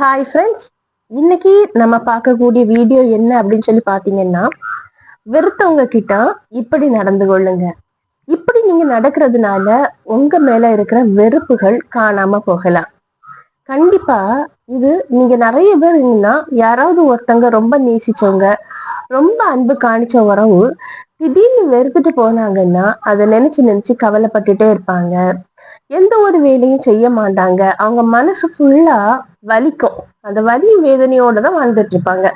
Hi friends இன்னைக்கு நம்ம பார்க்கக்கூடிய வீடியோ என்ன அப்படின்னு சொல்லி பார்த்தீங்கன்னா வெறுத்தவங்க கிட்ட இப்படி நடந்து கொள்ளுங்க. இப்படி நீங்க நடக்கிறதுனால உங்க மேல இருக்கிற வெறுப்புகள் காணாம போகலாம். கண்டிப்பா இது நீங்க நிறைய பேர் இருந்தீங்கன்னா யாராவது ஒருத்தங்க ரொம்ப நேசிச்சவங்க ரொம்ப அன்பு காணிச்ச உறவு திடீர்னு வெறுத்துட்டு போனாங்கன்னா அதை நினைச்சு நினைச்சு கவலைப்பட்டுட்டே இருப்பாங்க. எந்த ஒரு வேலையும் செய்ய மாட்டாங்க. அவங்க மனசு ஃபுல்லா வலிக்கும். அந்த வலி வேதனையோட தான் வாழ்ந்துட்டு இருப்பாங்க.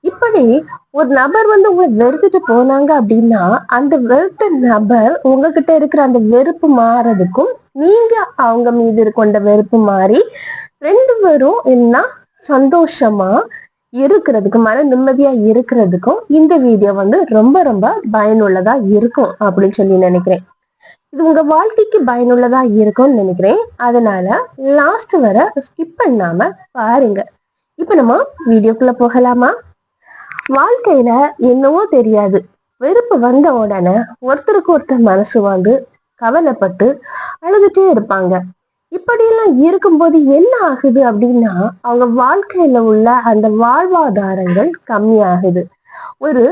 இப்படி ஒரு நபர் வந்து உங்களை வெறுத்துட்டு போனாங்க அப்படின்னா அந்த வெறுத்த நபர் உங்ககிட்ட இருக்கிற அந்த வெறுப்பு மாறதுக்கும் நீங்க அவங்க மீது கொண்ட வெறுப்பு மாறி ரெண்டு பேரும் என்ன சந்தோஷமா இருக்கிறதுக்கு மன நிம்மதியா இருக்கிறதுக்கும் இந்த வீடியோ வந்து ரொம்ப ரொம்ப பயனுள்ளதா இருக்கும் அப்படின்னு சொல்லி நினைக்கிறேன். இது உங்க வாழ்க்கைக்கு பயனுள்ளதா இருக்கும்னு நினைக்கிறேன். அதனால லாஸ்ட் வர ஸ்கிப் பண்ணாம பாருங்க. இப்ப நம்ம வீடியோக்குள்ள போகலாமா? வாழ்க்கையில என்னவோ தெரியாது. வெறுப்பு வந்த உடனே ஒருத்தருக்கு ஒருத்தர் மனசு வந்து கவலைப்பட்டு அழுதுட்டே இருப்பாங்க. இப்படியெல்லாம் இருக்கும்போது என்ன ஆகுது அப்படின்னா அவங்க வாழ்க்கையில உள்ள அந்த வாழ்வாதாரங்கள் கம்மியாகுது. ஒரு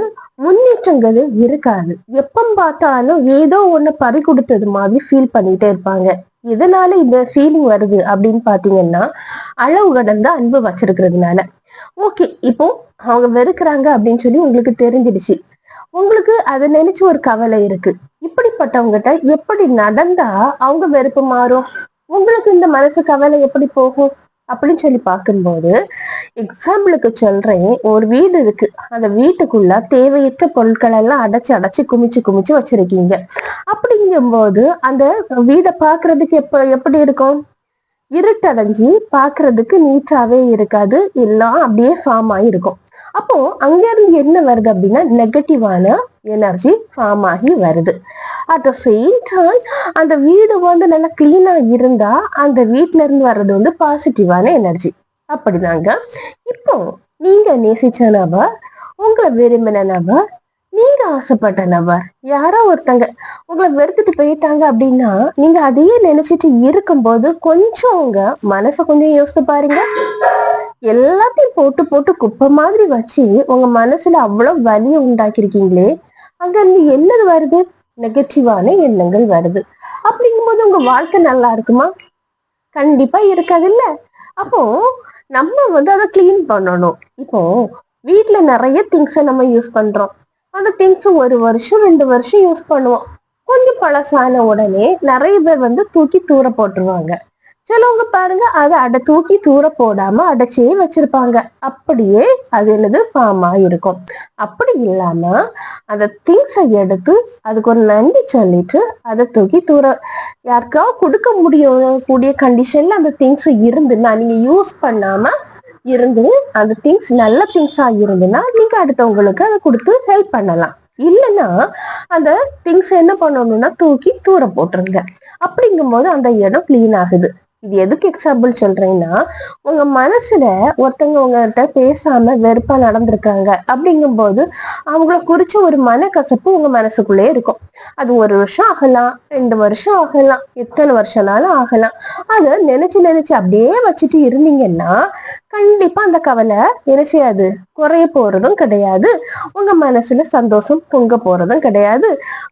முன்னேற்றங்கள் இருக்காது. எப்ப பார்த்தாலும் ஏதோ ஒண்ணு பறி கொடுத்தது மாதிரி ஃபீல் பண்ணிட்டே இருப்பாங்க. எதனால இந்த ஃபீலிங் வருது அப்படின்னு பாத்தீங்கன்னா அளவு கடந்த அன்பு வச்சிருக்கிறதுனால. ஓகே இப்போ அவங்க வெறுக்கிறாங்க அப்படின்னு சொல்லி உங்களுக்கு தெரிஞ்சிடுச்சு. உங்களுக்கு அதை நினைச்சு ஒரு கவலை இருக்கு. இப்படிப்பட்டவங்ககிட்ட எப்படி நடந்தா அவங்க வெறுப்பு மாறும்? உங்களுக்கு இந்த மனசு கவலை எப்படி போகும்? அப்படின்னு சொல்லி பார்க்கும்போது எக்ஸாம்பிளுக்கு சொல்றேன். ஒரு வீடு இருக்கு. அந்த வீட்டுக்குள்ள தேவையற்ற பொருட்கள் எல்லாம் அடைச்சு அடைச்சு குமிச்சு குமிச்சு வச்சிருக்கீங்க. அப்படிங்கும்போது அந்த வீடை பாக்குறதுக்கு எப்ப எப்படி இருக்கும்? இருட்டடைஞ்சு பாக்குறதுக்கு நீட்டாவே இருக்காது. எல்லாம் அப்படியே ஃபார்ம் ஆகி இருக்கும். அப்போ அங்க இருந்து என்ன வருது அப்படின்னா நெகட்டிவான எனர்ஜி ஃபார்ம் ஆகி வருது. அட் த சேம் டைம் அந்த வீடு வந்து நல்லா கிளீனா இருந்தா அந்த வீட்ல இருந்து வர்றது வந்து பாசிட்டிவான எனர்ஜி அப்படிதாங்க இப்போ நீங்க நேசிச்ச நபர் உங்களை விரும்பின நபர் நீங்க ஆசைப்பட்ட நபர் யாரோ ஒருத்தங்க உங்களை வெறுத்துட்டு போயிட்டாங்க அப்படின்னா நீங்க அதையே நினைச்சிட்டு இருக்கும்போது கொஞ்சம் உங்க மனசை கொஞ்சம் யோசித்து பாருங்க. எல்லாத்தையும் போட்டு போட்டு குப்பை மாதிரி வச்சு உங்க மனசுல அவ்வளவு வலியை உண்டாக்கிருக்கீங்களே அங்க இருந்து என்னது வருது? நெகட்டிவான எண்ணங்கள் வருது. அப்படிங்கும்போது உங்க வாழ்க்கை நல்லா இருக்குமா? கண்டிப்பா இருக்காது இல்ல அப்போ நம்ம வந்து அதை கிளீன் பண்ணணும். இப்போ வீட்டுல நிறைய திங்ஸை நம்ம யூஸ் பண்றோம். அந்த திங்ஸ் ஒரு வருஷம் ரெண்டு வருஷம் யூஸ் பண்ணுவோம். கொஞ்சம் பழசான உடனே நிறைய பேர் வந்து தூக்கி தூர போட்டுருவாங்க. சிலவங்க பாருங்க அதை அடை தூக்கி தூர போடாம அடைச்சே வச்சிருப்பாங்க. அப்படியே அது என்னது ஃபார்ம் இருக்கும் அப்படி இல்லாம அந்த திங்ஸை எடுத்து அதுக்கு ஒரு நன்றி சொல்லிட்டு அதை தூக்கி தூர யாருக்காவது கொடுக்க முடியும் கூடிய கண்டிஷன்ல அந்த திங்ஸ் இருந்துன்னா நீங்க யூஸ் பண்ணாம இருந்து அந்த திங்ஸ் நல்ல திங்ஸா இருந்துன்னா நீங்க அடுத்தவங்களுக்கு அதை கொடுத்து ஹெல்ப் பண்ணலாம். இல்லைன்னா அந்த திங்ஸ் என்ன பண்ணணும்னா தூக்கி தூர போட்டுருங்க. அப்படிங்கும்போது அந்த இடம் கிளீன் ஆகுது. இது எதுக்கு எக்ஸாம்பிள் சொல்றேன்னா உங்க மனசுல ஒருத்தவங்க உங்ககிட்ட பேசாம வெறுப்பா நடந்திருக்காங்க அப்படிங்கும்போது அவங்கள குறிச்ச ஒரு மனக்கசப்பு உங்க மனசுக்குள்ளே இருக்கும். அது ஒரு வருஷம் ஆகலாம் ரெண்டு வருஷம் ஆகலாம் எத்தனை வருஷம்னாலும் ஆகலாம். அதை நினைச்சு நினைச்சு அப்படியே வச்சுட்டு இருந்தீங்கன்னா கண்டிப்பா அந்த கவலை என்ன செய்யாது? குறைய போறதும் கிடையாது. உங்க மனசுல சந்தோஷம் பொங்க போறதும் கிடையாது.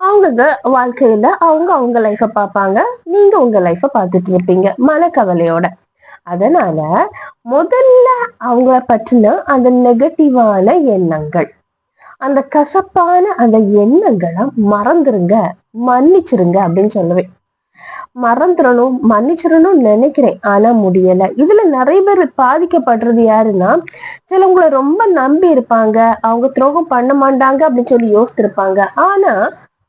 அவங்க வாழ்க்கையில அவங்க அவங்க லைஃப பார்ப்பாங்க. நீங்க உங்க லைஃப பார்த்துட்டு இருப்பீங்க. மனக்கவலையோட. அதனால முதல்ல அவங்கள பற்றின அந்த நெகட்டிவான எண்ணங்கள் அந்த கசப்பான அந்த எண்ணங்களை மறந்துருங்க. மன்னிச்சிருங்க அப்படின்னு சொல்லுவேன். மறந்துடணும் மன்னிச்சிடணும்னு நினைக்கிறேன். ஆனா முடியல. இதுல நிறைய பேர் பாதிக்கப்படுறது யாருன்னா சிலவங்களை ரொம்ப நம்பி இருப்பாங்க. அவங்க துரோகம் பண்ண மாட்டாங்க அப்படின்னு சொல்லி யோசிச்சிருப்பாங்க ஆனா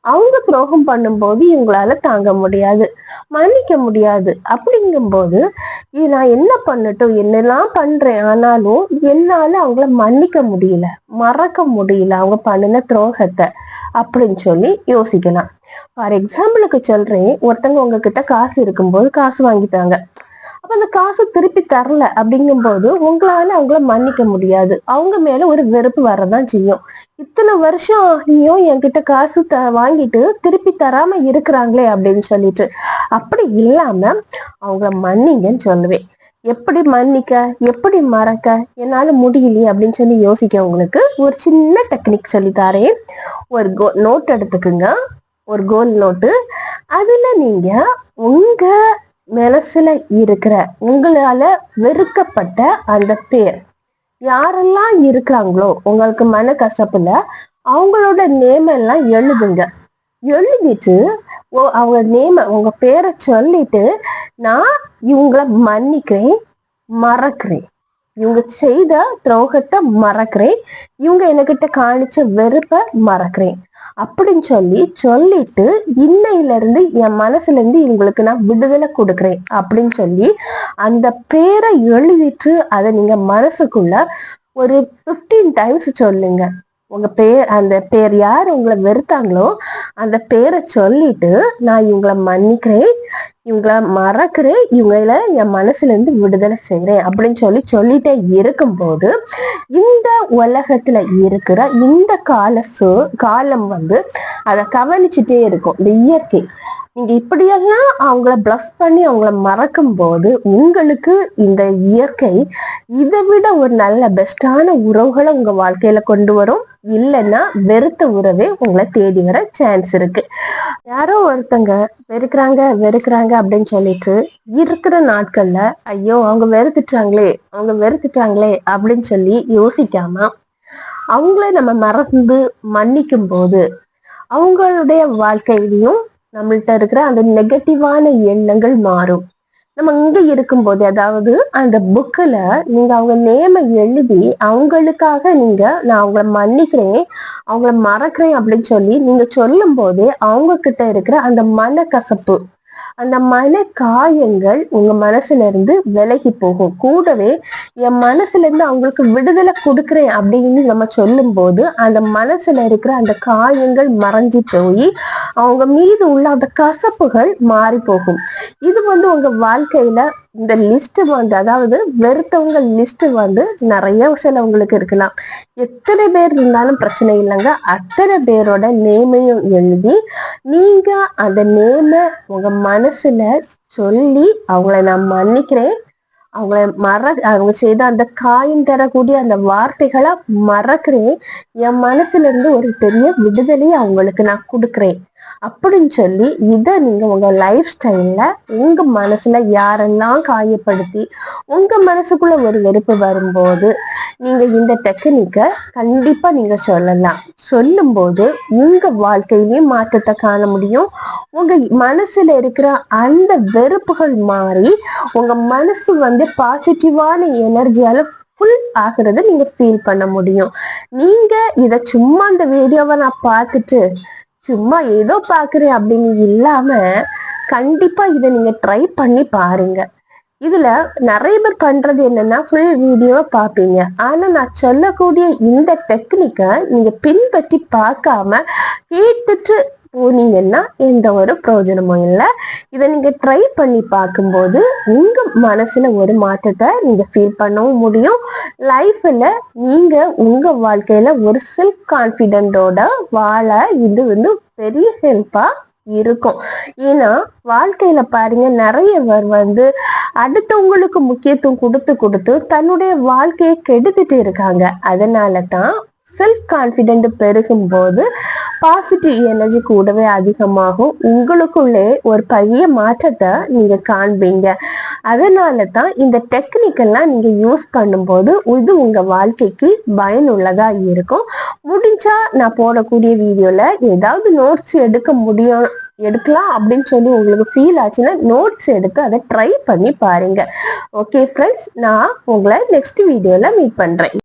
அவங்க துரோகம் பண்ணும்போது இவங்களால தாங்க முடியாது மன்னிக்க முடியாது. அப்படிங்கும்போது நான் என்ன பண்ணட்டும்? என்னெல்லாம் பண்றேன்? ஆனாலும் என்னால அவங்கள மன்னிக்க முடியல மறக்க முடியல அவங்க பண்ணின துரோகத்தை அப்படின்னு சொல்லி யோசிக்கலாம். ஃபார் எக்ஸாம்பிளுக்கு சொல்றேன் ஒருத்தங்க உங்ககிட்ட காசு இருக்கும்போது காசு வாங்கிட்டாங்க. அப்ப அந்த காசு திருப்பி தரல அப்படிங்கும்போது உங்களால அவங்கள மன்னிக்க முடியாது. அவங்க மேல ஒரு வெறுப்பு வரதான் செய்யும். இத்தனை வருஷம் ஆகியும் என்கிட்ட காசு த வாங்கிட்டு திருப்பி தராம இருக்கிறாங்களே அப்படின்னு சொல்லிட்டு. அப்படி இல்லாம அவங்கள மன்னிங்கன்னு சொல்லுவேன். எப்படி மன்னிக்க எப்படி மறக்க என்னால முடியலையே அப்படின்னு சொல்லி யோசிக்க உங்களுக்கு ஒரு சின்ன டெக்னிக் சொல்லி தரேன். ஒரு கோ நோட் எடுத்துக்குங்க. ஒரு கோல் நோட்டு அதுல நீங்க உங்க மனசுல இருக்கிற உங்களால வெறுக்கப்பட்ட அந்த பேர். யாரெல்லாம் இருக்கிறாங்களோ உங்களுக்கு மன கசப்புல அவங்களோட நேம் எல்லாம் எழுதுங்க. எழுதிட்டு ஓ அவங்க நேம உங்க பேரை சொல்லிட்டு நான் இவங்களை மன்னிக்கிறேன் மறக்கிறேன். இவங்க செய்த துரோகத்தை மறக்கிறேன். இவங்க என்கிட்ட காணிச்ச வெறுப்ப மறக்கிறேன். அப்படின்னு சொல்லி சொல்லிட்டு இன்னையில இருந்து என் மனசுல இருந்து இவங்களுக்கு நான் விடுதலை கொடுக்குறேன் அப்படின்னு சொல்லி அந்த பேரை எழுதிட்டு அதை நீங்க மனசுக்குள்ள ஒரு பிப்டீன் டைம்ஸ் சொல்லுங்க. உங்க பேர் அந்த பேர் யார் உங்களை வெறுத்தாங்களோ அந்த பேரை சொல்லிட்டு நான் இவங்களை மன்னிக்கிறேன். இவங்கள மறக்கிறேன் இவங்கள என் மனசுல இருந்து விடுதலை செய்கிறேன் அப்படின்னு சொல்லி சொல்லிட்டே இருக்கும்போது இந்த உலகத்துல இருக்கிற இந்த கால சு காலம் வந்து அதை கவனிச்சுட்டே இருக்கும். இந்த இயற்கை. நீங்க இப்படியெல்லாம் அவங்கள பிளஸ் பண்ணி அவங்கள மறக்கும் போது உங்களுக்கு இந்த இயற்கை இதை விட ஒரு நல்ல பெஸ்டான உறவுகளை உங்க வாழ்க்கையில கொண்டு வரும். இல்லைன்னா வெறுத்த உறவே உங்களை தேடி வர சான்ஸ் இருக்கு. யாரோ ஒருத்தங்க வெறுக்கிறாங்க வெறுக்கிறாங்க அப்படின்னு சொல்லிட்டு இருக்கிற நாட்கள்ல ஐயோ அவங்க வெறுத்துட்டாங்களே அவங்க வெறுத்துட்டாங்களே அப்படின்னு சொல்லி யோசிக்காம அவங்கள நம்ம மறந்து மன்னிக்கும் போது அவங்களுடைய வாழ்க்கையிலையும் நம்மள்ட்ட இருக்கிற அந்த நெகட்டிவான எண்ணங்கள் மாறும். நம்ம இங்க இருக்கும்போது அதாவது அந்த புக்கில் நீங்க அவங்க நேம எழுதி அவங்களுக்காக நீங்க நான் அவங்கள மன்னிக்கிறேன் அவங்கள மறக்கிறேன் அப்படின்னு சொல்லி நீங்க சொல்லும் போதே அவங்க கிட்ட இருக்கிற அந்த மனக்கசப்பு அந்த மன காயங்கள் உங்க மனசுல இருந்து விலகி போகும். கூடவே என் மனசுல இருந்து அவங்களுக்கு விடுதலை கொடுக்குறேன் அப்படின்னு நம்ம சொல்லும் போது அந்த மனசுல இருக்கிற அந்த காயங்கள் மறைஞ்சி போய் அவங்க மீது உள்ள அந்த கசப்புகள் மாறி போகும் இது வந்து உங்க வாழ்க்கையில இந்த லிஸ்ட் வந்து அதாவது வெறுத்தவங்க லிஸ்ட் வந்து நிறைய சிலவங்களுக்கு இருக்கலாம். எத்தனை பேர் இருந்தாலும் பிரச்சனை இல்லைங்க. அத்தனை பேரோட நேமையும் எழுதி நீங்க அந்த நேமை உங்க மனசுல சொல்லி அவங்கள நான் மன்னிக்கிறேன். அவங்கள மற அவங்க செய்த அந்த காயம் தரக்கூடிய அந்த வார்த்தைகளை மறக்கிறேன். என் மனசுல இருந்து ஒரு பெரிய விடுதலையை அவங்களுக்கு நான் கொடுக்குறேன். அப்படின்னு சொல்லி இதை நீங்க உங்க லைஃப் ஸ்டைல்ல உங்க மனசுல யாரெல்லாம் காயப்படுத்தி உங்க மனசுக்குள்ள ஒரு வெறுப்பு வரும்போது நீங்க இந்த டெக்னிக்கை கண்டிப்பா நீங்க சொல்லலாம். சொல்லும் போது உங்க வாழ்க்கையிலையும் மாற்றத்தை காண முடியும். உங்க மனசுல இருக்கிற அந்த வெறுப்புகள் மாறி உங்க மனசு வந்து பாசிட்டிவான எனர்ஜியால ஃபுல் ஆகுறத நீங்க ஃபீல் பண்ண முடியும். நீங்க இத சும்மா அந்த வீடியோவை நான் பார்த்துட்டு சும்மா ஏதோ பாக்குறேன் அப்படின்னு இல்லாம கண்டிப்பா இதை நீங்க ட்ரை பண்ணி பாருங்க. இதுல நிறைய பேர் பண்றது என்னன்னா ஃபுல் வீடியோவை பார்ப்பீங்க. ஆனா நான் சொல்லக்கூடிய இந்த டெக்னிக்கை நீங்க பின்பற்றி பார்க்காம கேட்டுட்டு போனீங்கன்னா எந்த ஒரு பிரயோஜனமும் இல்லை. இதை நீங்க ட்ரை பண்ணி பார்க்கும்போது உங்க மனசுல ஒரு மாற்றத்தை நீங்க ஃபீல் பண்ணவும் முடியும். லைஃப்ல நீங்க உங்க வாழ்க்கையில ஒரு செல்ஃப் கான்பிடென்டோட வாழ இது வந்து பெரிய ஹெல்ப்பா இருக்கும். ஏன்னா வாழ்க்கையில பாருங்க நிறைய பேர் வந்து அடுத்தவங்களுக்கு முக்கியத்துவம் கொடுத்து கொடுத்து தன்னுடைய வாழ்க்கையை கெடுத்துட்டு இருக்காங்க. அதனால தான் செல்ஃப் கான்ஃபிடென்ட் பெருகும் போது பாசிட்டிவ் எனர்ஜி கூடவே அதிகமாகும். உங்களுக்குள்ளே ஒரு பெரிய மாற்றத்தை நீங்க காண்பீங்க. அதனால தான் இந்த டெக்னிக்கெல்லாம் நீங்க யூஸ் பண்ணும்போது இது உங்க வாழ்க்கைக்கு பயனுள்ளதா இருக்கும். முடிஞ்சா நான் போடக்கூடிய வீடியோல ஏதாவது நோட்ஸ் எடுக்க முடியும் எடுக்கலாம் அப்படின்னு சொல்லி உங்களுக்கு ஃபீல் ஆச்சுன்னா நோட்ஸ் எடுத்து அதை ட்ரை பண்ணி பாருங்க. ஓகே ஃப்ரெண்ட்ஸ் நான் உங்களை நெக்ஸ்ட் வீடியோல மீட் பண்றேன்.